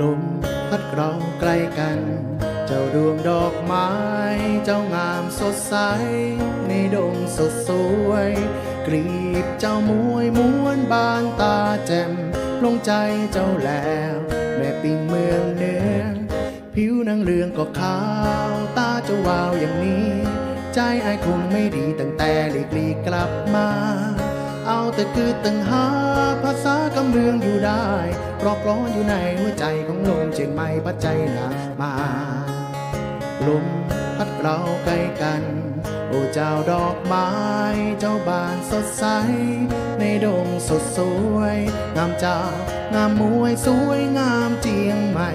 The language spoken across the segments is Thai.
ลมพัดเราใกล้กัน เจ้าดวงดอกไม้ เจ้างามสดใส ในดงสดสวย กรีบเจ้ามวยม้วนบานตาแจ่มลงใจเจ้าแล้ว แม่ปิงเมืองเหนือผิวนางเรืองก็ขาว ตาเจ้าวาวอย่างนี้ ใจไอ้คงไม่ดีตั้งแต่หลีกลีกลับมา แต่คือตึงหาภาษากำเมืองอยู่ได้รอกร้อนอยู่ในหัวใจของลมเชียงใหม่ปัจจัยหนามาลมพัดเราใกล้กัน โอ้เจ้าดอกไม้ เจ้าบานสดใส ในดงสดสวย งามเจ้างามมวยสวยงามเจียงใหม่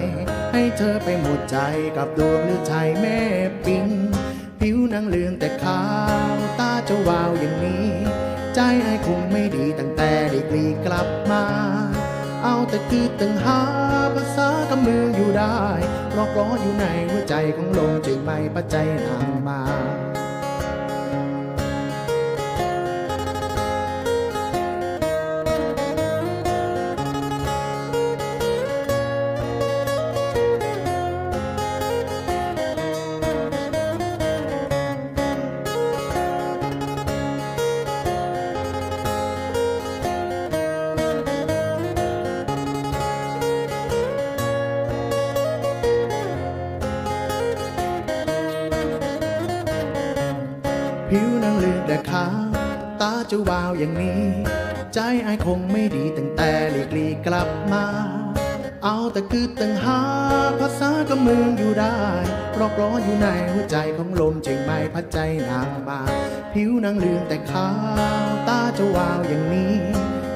ให้เธอไปหมดใจกับดวงหรือชายแม่ปิง ผิวนางเลืองแต่ขาวตาเจ้าวาวอย่างนี้ ใจไอ้คงไม่ดีตั้งแต่ได้กลีกลับมา เอาแต่คือตั้งหาภาษากำมืออยู่ได้รอกร้ออยู่ในหัวใจของลมจึงไม่ปัจจัยนำมา นางเลือกแต่ขาตาจ้าวาวอย่างนี้ ใจไอ้คงไม่ดีตั้งแต่หลีกลีกลับมา เอาแต่คือตั้งหา ภาษากำเมืองอยู่ได้รอกร้อนอยู่ในหัวใจของลมจึงไม่พัดใจนางมา ผิวนางเลืองแต่ขาวตาจ้าวาวอย่างนี้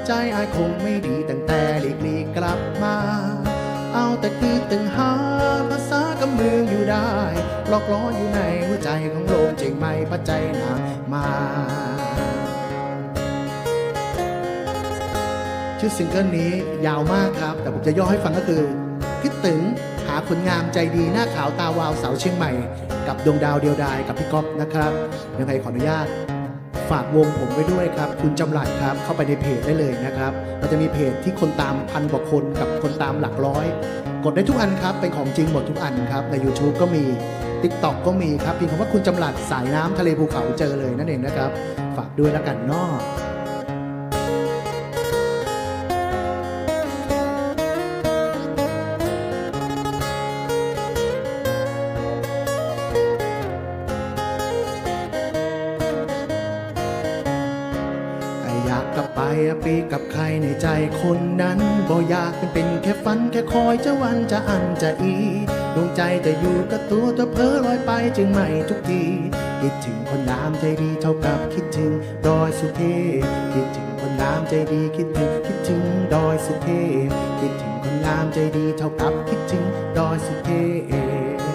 ใจไอ้คงไม่ดีตั้งแต่หลีกลีกลับมา เอาแต่คือตึงหาภาษา หลอกล้ออยู่ในหัวใจของโลมจึงไม่ปัจจัยหนามาชื่อซิงเกิลนี้ยาวมากครับ แต่ผมจะย่อให้ฟังก็คือ คิดถึงหาคนงามใจดีหน้าขาวตาวาวสาวเชียงใหม่ กับดวงดาวเดียวดายกับพี่ก๊อฟนะครับ ยังไงขออนุญาตฝากวงผมไว้ด้วยครับ คุณจำหลัดครับเข้าไปในเพจได้เลยนะครับเราจะมีเพจที่คนตามพันกว่าคนกับคนตามหลักร้อย กดได้ทุกอันครับเป็นของจริงหมดทุกอันครับใน YouTube ก็มี TikTok ก็มีครับเพียงคำว่าคุณจำหลัดสายน้ำทะเลภูเขาเจอเลยนั่นเองนะครับ ฝากด้วยแล้วกันเนอก ปอะปีกับใครในใจคนนั้นบ่อยากเป็นเป็นแค่ฝันแค่คอยจะวันจะอันจะอีดวงใจจะอยู่กับตัวตัวเพ้อลอยไปจึงไม่ทุกทีคิดถึงคนน้ำใจดีเท่ากับคิดถึงดอยสุเทพคิดถึงคนน้ำใจดีคิดถึงคิดถึงดอยสุเทพคิดถึงคนงามใจดีเท่ากับคิดถึงดอยสุเทพ